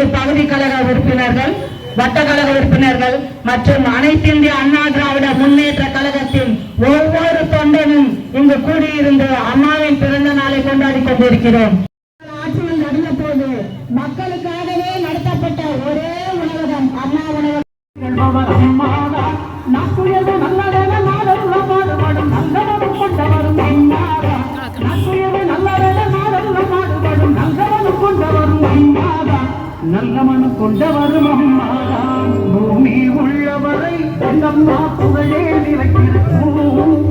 இங்கு பகுதி கழக உறுப்பினர்கள் வட்டக்கழக உறுப்பினர்கள் மற்றும் அனைத்திந்திய அண்ணா திராவிட முன்னேற்ற கழகத்தின் ஒவ்வொரு தொண்டனும் இங்கு கூடியிருந்து அம்மாவின் பிறந்த நாளை கொண்டாடி கொண்டிருக்கிறோம். ஆட்சியில் நடந்த போது மக்களுக்காக நல்ல மனம் கொண்டவரும் அம்மாதா பூமி உள்ளவரை நம்மா புகழே நிறைந்திருக்கும்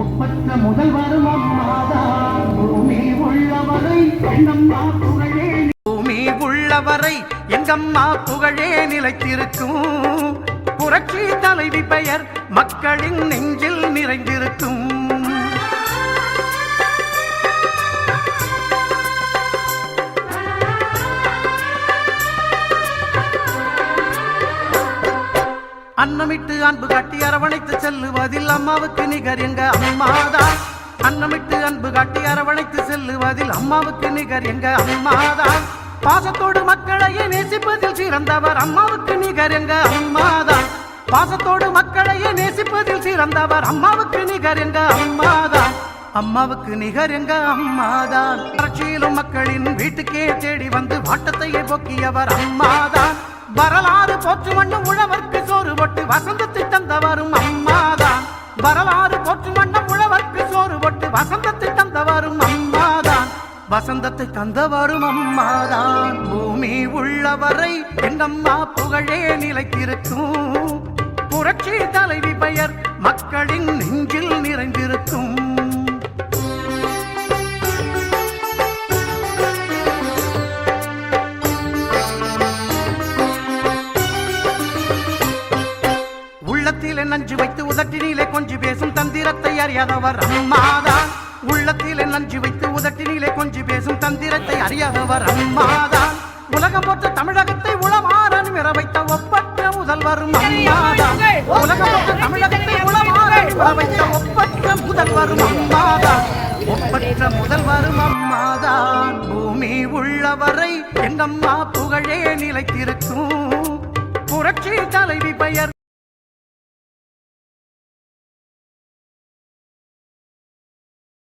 ஒப்பற்ற முதல்வரும் அம்மாதா. பூமி உள்ளவரை எண்ணம்மா புகழே பூமி உள்ளவரை எங்கம்மா புகழே நிலைத்திருக்கும்? புரட்சி தலைவி பெயர் மக்களின் நெஞ்சில் நிறைந்திருக்கும். அன்னமிட்டு அன்பு காட்டி அரவணைத்து செல்லுவதில் அம்மாவுக்கு நிகர் எங்க அம்மாதான். அன்னமிட்டு அன்பு காட்டி அரவணைத்து செல்லுவதில் அம்மாவுக்கு நிகர் எங்க அம்மாதான். பாசத்தோடு மக்களையே நேசிப்பதில் சிறந்தவர் அம்மாவுக்கு நிகர் எங்க அம்மாதான். பாசத்தோடு மக்களையே நேசிப்பதில் சிறந்தவர் அம்மாவுக்கு நிகர் எங்க அம்மாதான். அம்மாவுக்கு நிகர் எங்க அம்மாதான். வறட்சியிலும் மக்களின் வீட்டுக்கே தேடி வந்து வாட்டத்தையே போக்கியவர் அம்மாதான். வரலாறு போற்று மண்ணும் உழவர்க்கு சோறு போட்டு வசந்தத்தை தந்தவரும் அம்மாதான். வரலாறு போற்று வண்ணம் உழவர்க்கு சோறு போட்டு வசந்தத்தை தந்தவரும் அம்மாதான். வசந்தத்தை தந்தவரும் அம்மாதான். பூமி உள்ளவரை என்னம்மா புகழே நிலைத்திருக்கும். புரட்சி தலைவி பெயர் மக்களின் நெஞ்சில் நிறைந்திருக்கும். உள்ளத்திலே நஞ்சு வைத்து உதட்டினிலே கொஞ்சி பேசும் தந்திரத்தை அறியாதவர் அம்மாதான் உள்ளத்திலே நஞ்சு வைத்து உதட்டினிலே கொஞ்சி பேசும் தந்திரத்தை அறியாதவர் அம்மாதான் உலகம் போற்ற தமிழகத்தை உளமாறன் மிர வைத்த ஒப்பற்ற முதல்வரும் அம்மாதான் உலகம் போற்ற தமிழகத்தை உளமாறன் மிர வைத்த ஒப்பற்ற முதல்வரும் அம்மாதான் ஒப்பற்ற முதல்வரும் அம்மாதான் பூமி உள்ளவரை எங்கம்மா புகழே நிலைத்திருக்கும்? புரட்சி தலைவி பெயர்